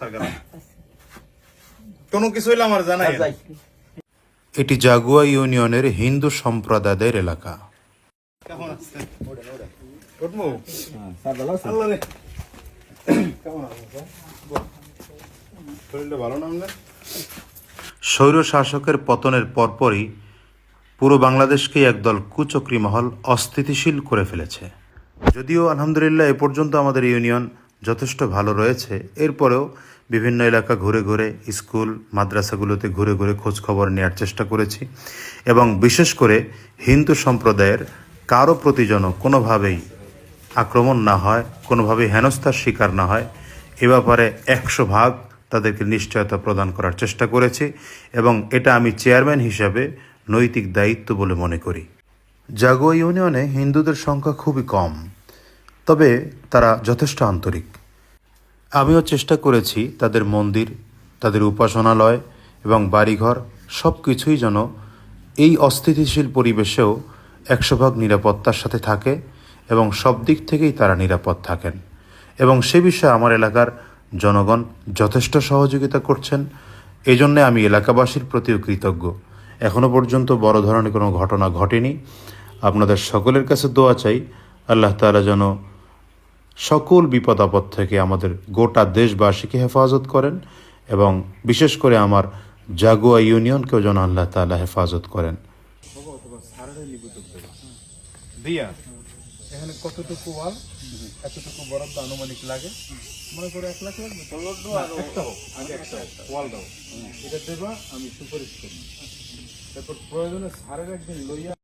সরকার কোনো কিছু হইলে আমার জানাই এটি জাগুয়া ইউনিয়নের হিন্দু সম্প্রদায়ের এলাকা। আপনার? স্বৈর শাসকের পতনের পরপরই পুরো বাংলাদেশকে একদল কুচক্রী মহল অস্থিতিশীল করে ফেলেছে। যদিও আলহামদুলিল্লাহ এ পর্যন্ত আমাদের ইউনিয়ন যথেষ্ট ভালো রয়েছে। এরপরেও বিভিন্ন এলাকা ঘুরে ঘুরে, স্কুল, মাদ্রাসাগুলোতে ঘুরে ঘুরে খোঁজ খবর নেওয়ার চেষ্টা করেছি এবং বিশেষ করে হিন্দু সম্প্রদায়ের কারও প্রতি যেন কোনোভাবেই আক্রমণ না হয়, কোনোভাবেই হেনস্থার শিকার না হয়, এ ব্যাপারে একশো ভাগ তাদেরকে নিশ্চয়তা প্রদান করার চেষ্টা করেছি এবং এটা আমি চেয়ারম্যান হিসাবে নৈতিক দায়িত্ব বলে মনে করি। জাগো ইউনিয়নে হিন্দুদের সংখ্যা খুবই কম। তবে তারা যথেষ্ট আন্তরিক। আমিও চেষ্টা করেছি তাদের মন্দির, তাদের উপাসনালয় এবং বাড়িঘর সব কিছুই যেন এই অস্থিতিশীল পরিবেশেও একশো ভাগ নিরাপত্তার সাথে থাকে এবং সব দিক থেকেই তারা নিরাপদ থাকেন। এবং সে বিষয়ে আমার এলাকার জনগণ যথেষ্ট সহযোগিতা করছেন। এই জন্যে আমি এলাকাবাসীর প্রতিও কৃতজ্ঞ। এখনও পর্যন্ত বড় ধরনের কোনো ঘটনা ঘটেনি। আপনাদের সকলের কাছে দোয়া চাই, আল্লাহ তাআলা যেন সকল বিপদ আপদ থেকে আমাদের গোটা দেশবাসীকে হেফাজত করেন এবং বিশেষ করে আমার জাগুয়া ইউনিয়নকেও যেন আল্লাহ তাআলা হেফাজত করেন। দিয়া। এখানে কতটুকু ওয়াল? এতটুকু বরাদ্দ আনুমানিক লাগে? মনে করে এক লাখ লাগবে। একটা হোক আগে একটা ওয়াল দাও। এটা দেবা আমি সুপারিশ করি। তারপর প্রয়োজনে সারের একদিন লইয়া